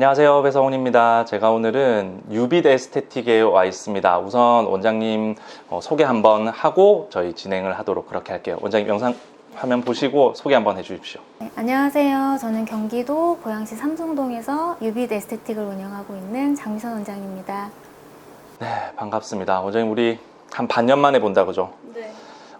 안녕하세요. 배성훈입니다. 제가 오늘은 유빛 에스테틱에 와 있습니다. 우선 원장님 어, 소개 한번 하고 저희 진행을 하도록 그렇게 할게요. 원장님 영상 화면 보시고 소개 한번 해주십시오. 네, 안녕하세요. 저는 경기도 고양시 삼성동에서 유빛 에스테틱을 운영하고 있는 장미선 원장입니다. 네, 반갑습니다. 원장님 우리 한 반년 만에 본다 그죠? 네.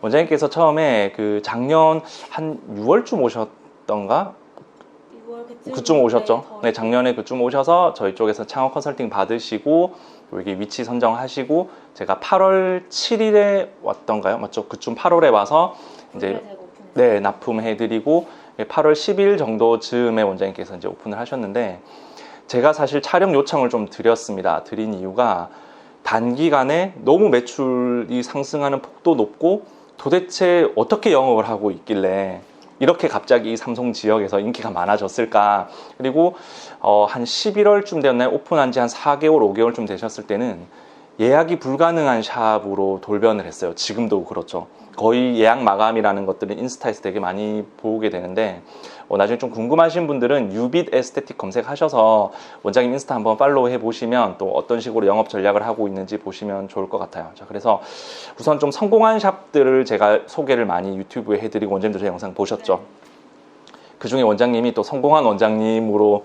원장님께서 처음에 그 작년 한 6월쯤 오셨던가? 그쯤 오셨죠? 네, 작년에 그쯤 오셔서 저희 쪽에서 창업 컨설팅 받으시고 여기 위치 선정하시고 제가 8월 7일에 왔던가요? 맞죠? 그쯤 8월에 와서 이제 네, 납품해드리고 8월 10일 정도 즈음에 원장님께서 이제 오픈을 하셨는데 제가 사실 촬영 요청을 좀 드렸습니다. 드린 이유가 단기간에 너무 매출이 상승하는 폭도 높고 도대체 어떻게 영업을 하고 있길래 이렇게 갑자기 삼성 지역에서 인기가 많아졌을까? 그리고 어, 한 11월쯤 되었나요? 오픈한 지 한 4개월, 5개월쯤 되셨을 때는 예약이 불가능한 샵으로 돌변을 했어요. 지금도 그렇죠. 거의 예약 마감이라는 것들은 인스타에서 되게 많이 보게 되는데 어, 나중에 좀 궁금하신 분들은 유빛 에스테틱 검색하셔서 원장님 인스타 한번 팔로우 해보시면 또 어떤 식으로 영업 전략을 하고 있는지 보시면 좋을 것 같아요. 자, 그래서 우선 좀 성공한 샵들을 제가 소개를 많이 유튜브에 해드리고 원장님도 제 영상 보셨죠? 그 중에 원장님이 또 성공한 원장님으로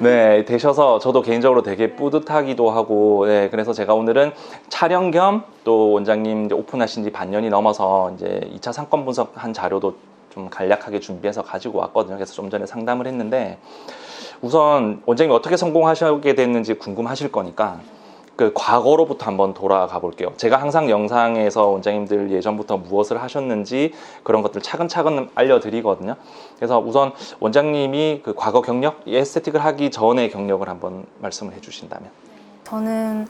네, 되셔서 저도 개인적으로 되게 뿌듯하기도 하고, 네, 그래서 제가 오늘은 촬영 겸 또 원장님 오픈하신 지 반년이 넘어서 이제 2차 상권 분석한 자료도 좀 간략하게 준비해서 가지고 왔거든요. 그래서 좀 전에 상담을 했는데, 우선 원장님이 어떻게 성공하시게 됐는지 궁금하실 거니까, 그 과거로부터 한번 돌아가 볼게요. 제가 항상 영상에서 원장님들 예전부터 무엇을 하셨는지 그런 것들 차근차근 알려드리거든요. 그래서 우선 원장님이 그 과거 경력, 이 에스테틱을 하기 전의 경력을 한번 말씀을 해주신다면. 저는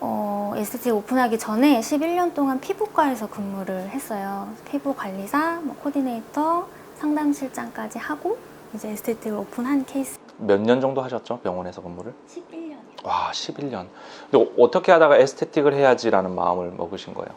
어, 에스테틱 오픈하기 전에 11년 동안 피부과에서 근무를 했어요. 피부 관리사, 뭐 코디네이터, 상담실장까지 하고 이제 에스테틱을 오픈한 케이스. 몇 년 정도 하셨죠? 병원에서 근무를? 11년이요. 와, 11년. 근데 어떻게 하다가 에스테틱을 해야지라는 마음을 먹으신 거예요?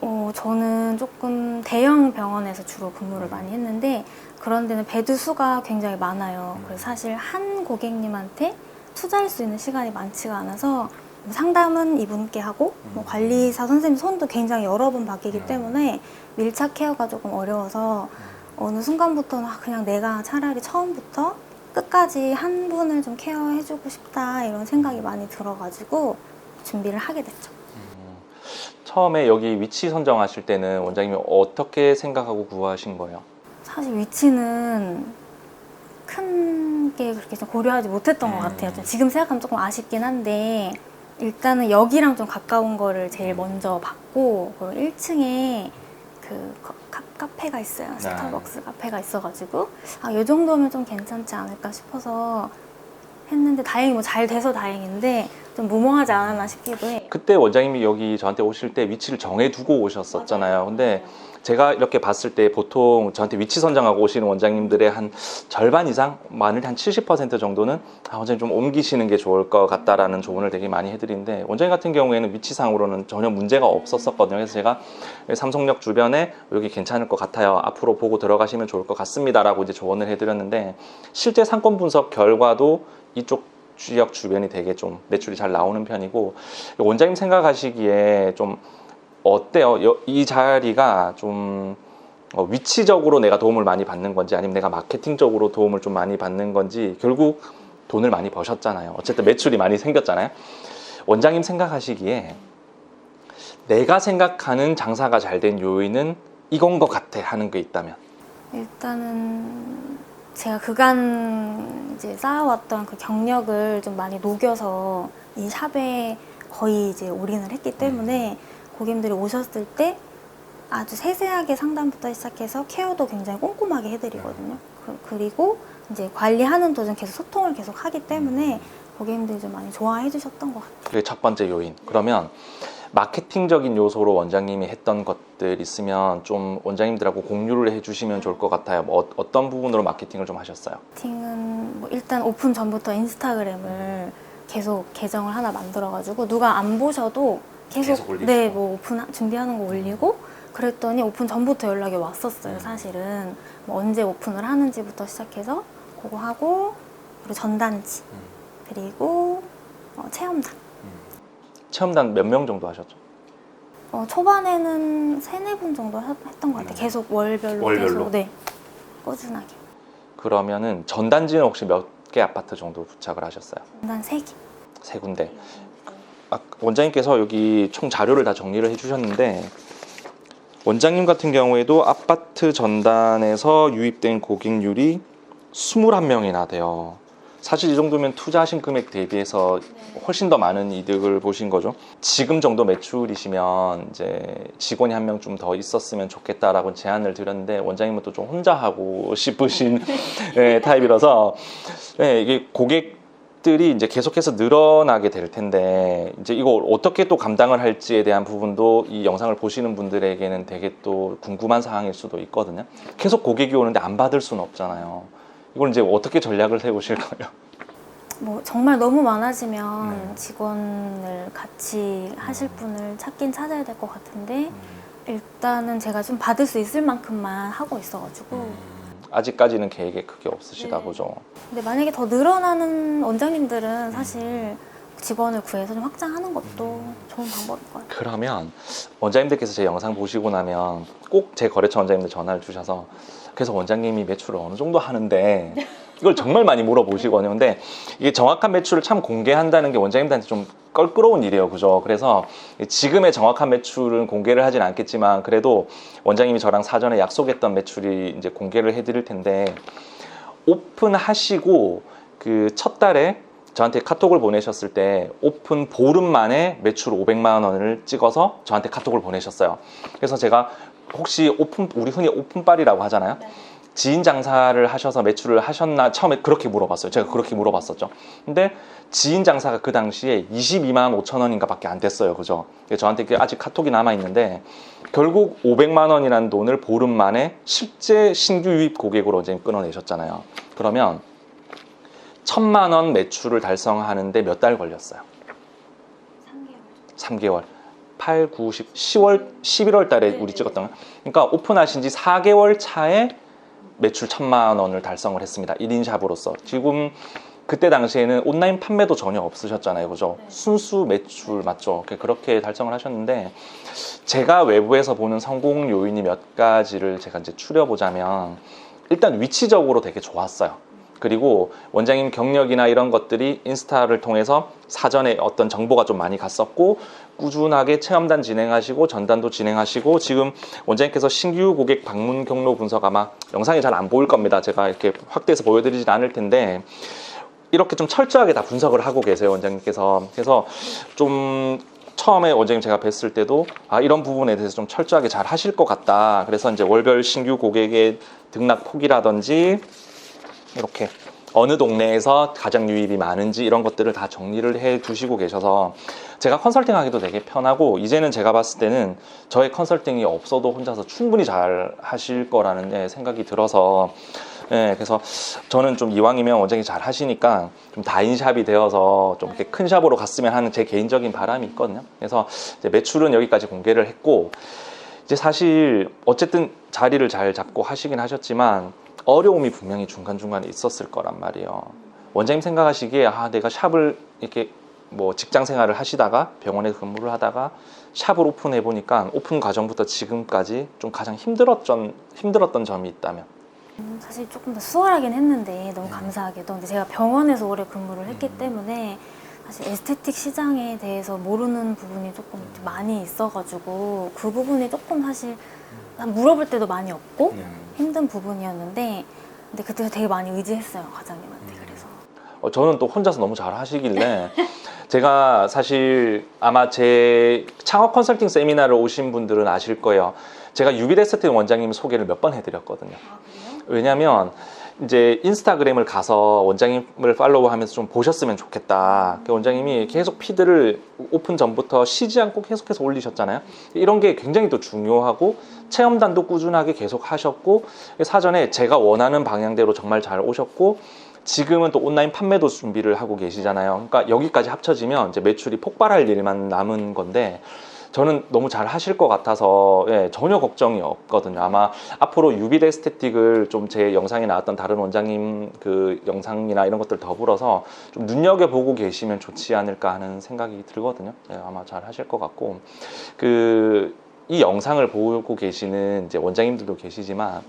어, 저는 조금 대형 병원에서 주로 근무를 많이 했는데 그런 데는 베드 수가 굉장히 많아요. 그래서 사실 한 고객님한테 투자할 수 있는 시간이 많지가 않아서 뭐 상담은 이분께 하고 뭐 관리사 선생님 손도 굉장히 여러 번 바뀌기 때문에 밀착 케어가 조금 어려워서 어느 순간부터는 아, 그냥 내가 차라리 처음부터 끝까지 한 분을 좀 케어해주고 싶다 이런 생각이 많이 들어가지고 준비를 하게 됐죠. 처음에 여기 위치 선정하실 때는 원장님이 어떻게 생각하고 구하신 거예요? 사실 위치는 큰 게 그렇게 좀 고려하지 못했던 것 같아요. 좀 지금 생각하면 조금 아쉽긴 한데 일단은 여기랑 좀 가까운 거를 제일 먼저 봤고 그리고 1층에 그 카- 카- 카페가 있어요. 스타벅스 카페가 있어가지고 아, 이 정도면 좀 괜찮지 않을까 싶어서 했는데 다행히 뭐 잘 돼서 다행인데 좀 무모하지 않았나 싶기도 해. 그때 원장님이 여기 저한테 오실 때 위치를 정해두고 오셨었잖아요. 근데 제가 이렇게 봤을 때 보통 저한테 위치 선정하고 오시는 원장님들의 한 절반 이상, 많을 한70% 정도는 아, 원장님 좀 옮기시는 게 좋을 것 같다라는 조언을 되게 많이 해드리는데 원장님 같은 경우에는 위치상으로는 전혀 문제가 없었었거든요. 그래서 제가 삼성역 주변에 여기 괜찮을 것 같아요. 앞으로 보고 들어가시면 좋을 것 같습니다라고 이제 조언을 해드렸는데 실제 상권 분석 결과도 이쪽 지역 주변이 되게 좀 매출이 잘 나오는 편이고 원장님 생각하시기에 좀 어때요? 여- 이 자리가 좀 어, 위치적으로 내가 도움을 많이 받는 건지 아니면 내가 마케팅적으로 도움을 좀 많이 받는 건지 결국 돈을 많이 버셨잖아요. 어쨌든 매출이 많이 생겼잖아요. 원장님 생각하시기에 내가 생각하는 장사가 잘 된 요인은 이건 것 같아 하는 게 있다면 일단은 제가 그간 이제 쌓아왔던 그 경력을 좀 많이 녹여서 이 샵에 거의 이제 올인을 했기 때문에 고객님들이 오셨을 때 아주 세세하게 상담부터 시작해서 케어도 굉장히 꼼꼼하게 해드리거든요. 그- 그리고 이제 관리하는 도중 계속 소통을 계속 하기 때문에 고객님들이 좀 많이 좋아해 주셨던 것 같아요. 그게 첫 번째 요인. 그러면 마케팅적인 요소로 원장님이 했던 것들 있으면 좀 원장님들하고 공유를 해주시면 좋을 것 같아요. 뭐 어, 떤 부분으로 마케팅을 좀 하셨어요? 마케팅은 뭐 일단 오픈 전부터 인스타그램을 계속 계정을 하나 만들어가지고 누가 안 보셔도 계속, 계속 올리시고. 네, 뭐 오픈 하- 준비하는 거 올리고 그랬더니 오픈 전부터 연락이 왔었어요. 사실은 뭐 언제 오픈을 하는지부터 시작해서 그거 하고 그리고 전단지, 그리고 어, 체험단. 체험단 몇 명 정도 하셨죠? 어, 초반에는 세네 분 정도 했- 했던 것 같아요. 계속 월별로, 월별로? 계속 네 꾸준하게. 그러면은 전단지는 혹시 몇 개 아파트 정도 부착을 하셨어요? 전단 세 개. 세 군데. 아, 원장님께서 여기 총 자료를 다 정리를 해주셨는데 원장님 같은 경우에도 아파트 전단에서 유입된 고객률이 21명이나 돼요. 사실 이 정도면 투자하신 금액 대비해서 훨씬 더 많은 이득을 보신 거죠. 지금 정도 매출이시면 이제 직원이 한 명 좀 더 있었으면 좋겠다라고 제안을 드렸는데 원장님은 또 좀 혼자 하고 싶으신 예, 타입이라서 예, 이게 고객 들이 이제 계속해서 늘어나게 될 텐데 이제 이걸 어떻게 또 감당을 할지에 대한 부분도 이 영상을 보시는 분들에게는 되게 또 궁금한 사항일 수도 있거든요. 계속 고객이 오는데 안 받을 수는 없잖아요. 이걸 이제 어떻게 전략을 세우실 거예요? 뭐 정말 너무 많아지면 네. 직원을 같이 하실 분을 찾긴 찾아야 될 것 같은데 음. 일단은 제가 좀 받을 수 있을 만큼만 하고 있어가지고 음. 아직까지는 계획에 크게 없으시다 네. 보죠. 근데 만약에 더 늘어나는 원장님들은 사실 직원을 구해서 좀 확장하는 것도 좋은 방법일 것 같아요. 그러면 원장님들께서 제 영상 보시고 나면 꼭 제 거래처 원장님들 전화를 주셔서 그래서 원장님이 매출을 어느 정도 하는데 이걸 정말 많이 물어보시거든요. 근데 이게 정확한 매출을 참 공개한다는 게 원장님들한테 좀 껄끄러운 일이에요. 그죠? 그래서 지금의 정확한 매출은 공개를 하진 않겠지만 그래도 원장님이 저랑 사전에 약속했던 매출이 이제 공개를 해드릴 텐데 오픈하시고 그 첫 달에 저한테 카톡을 보내셨을 때 오픈 보름 만에 매출 500만 원을 찍어서 저한테 카톡을 보내셨어요. 그래서 제가 혹시 오픈 우리 흔히 오픈빨이라고 하잖아요. 지인 장사를 하셔서 매출을 하셨나 처음에 그렇게 물어봤어요. 제가 그렇게 물어봤었죠. 근데 지인 장사가 그 당시에 22만 5천 원인가 밖에 안 됐어요. 그죠? 저한테 그 아직 카톡이 남아 있는데 결국 500만 원이라는 돈을 보름 만에 실제 신규 유입 고객으로 이제 끊어내셨잖아요. 그러면 천만 원 매출을 달성하는데 몇 달 걸렸어요? 3개월. 8, 9, 10, 10월, 11월 달에 우리 찍었던 거. 그러니까 오픈하신 지 4개월 차에 매출 천만 원을 달성을 했습니다. 1인 샵으로서. 지금 그때 당시에는 온라인 판매도 전혀 없으셨잖아요. 그죠? 순수 매출 맞죠? 그렇게 달성을 하셨는데 제가 외부에서 보는 성공 요인이 몇 가지를 제가 이제 추려보자면 일단 위치적으로 되게 좋았어요. 그리고 원장님 경력이나 이런 것들이 인스타를 통해서 사전에 어떤 정보가 좀 많이 갔었고 꾸준하게 체험단 진행하시고 전단도 진행하시고 지금 원장님께서 신규 고객 방문 경로 분석 아마 영상이 잘 안 보일 겁니다. 제가 이렇게 확대해서 보여드리진 않을 텐데 이렇게 좀 철저하게 다 분석을 하고 계세요 원장님께서 그래서 좀 처음에 원장님 제가 뵀을 때도 아 이런 부분에 대해서 좀 철저하게 잘 하실 것 같다 그래서 이제 월별 신규 고객의 등락 폭이라든지 이렇게 어느 동네에서 가장 유입이 많은지 이런 것들을 다 정리를 해 두시고 계셔서 제가 컨설팅 하기도 되게 편하고 이제는 제가 봤을 때는 저의 컨설팅이 없어도 혼자서 충분히 잘 하실 거라는 예, 생각이 들어서 예, 그래서 저는 좀 이왕이면 원장이 잘 하시니까 좀 다인샵이 되어서 좀 이렇게 큰 샵으로 갔으면 하는 제 개인적인 바람이 있거든요. 그래서 매출은 여기까지 공개를 했고 이제 사실 어쨌든 자리를 잘 잡고 하시긴 하셨지만 어려움이 분명히 중간중간에 있었을 거란 말이에요. 원장님 생각하시기에 아 내가 샵을 이렇게 뭐 직장 생활을 하시다가 병원에서 근무를 하다가 샵을 오픈해 보니까 오픈 과정부터 지금까지 좀 가장 힘들었던 힘들었던 점이 있다면? 음, 사실 조금 더 수월하긴 했는데 너무 감사하게도 근데 제가 병원에서 오래 근무를 했기 때문에 사실 에스테틱 시장에 대해서 모르는 부분이 조금 많이 있어가지고 그 부분이 조금 사실 물어볼 때도 많이 없고 힘든 부분이었는데 근데 그때 되게 많이 의지했어요 과장님한테 그래서 어, 저는 또 혼자서 너무 잘 하시길래 제가 사실 아마 제 창업 컨설팅 세미나를 오신 분들은 아실 거예요. 제가 유비데스트 원장님 소개를 몇 번 해드렸거든요. 왜냐면 이제 인스타그램을 가서 원장님을 팔로우하면서 좀 보셨으면 좋겠다. 그 원장님이 계속 피드를 오픈 전부터 쉬지 않고 계속해서 올리셨잖아요. 이런 게 굉장히 또 중요하고 체험단도 꾸준하게 계속 하셨고 사전에 제가 원하는 방향대로 정말 잘 오셨고 지금은 또 온라인 판매도 준비를 하고 계시잖아요. 그러니까 여기까지 합쳐지면 이제 매출이 폭발할 일만 남은 건데 저는 너무 잘 하실 것 같아서 예, 전혀 걱정이 없거든요. 아마 앞으로 유비드 에스테틱을 좀 제 영상에 나왔던 다른 원장님 그 영상이나 이런 것들 더불어서 좀 눈여겨보고 계시면 좋지 않을까 하는 생각이 들거든요. 예, 아마 잘 하실 것 같고 그 이 영상을 보고 계시는 이제 원장님들도 계시지만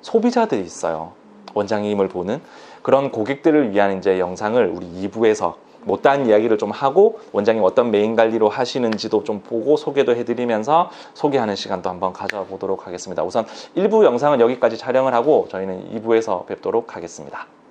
소비자들이 있어요. 원장님을 보는 그런 고객들을 위한 이제 영상을 우리 2부에서 못다한 이야기를 좀 하고 원장님 어떤 메인 관리로 하시는지도 좀 보고 소개도 해드리면서 소개하는 시간도 한번 가져보도록 하겠습니다. 우선 1부 영상은 여기까지 촬영을 하고 저희는 2부에서 뵙도록 하겠습니다.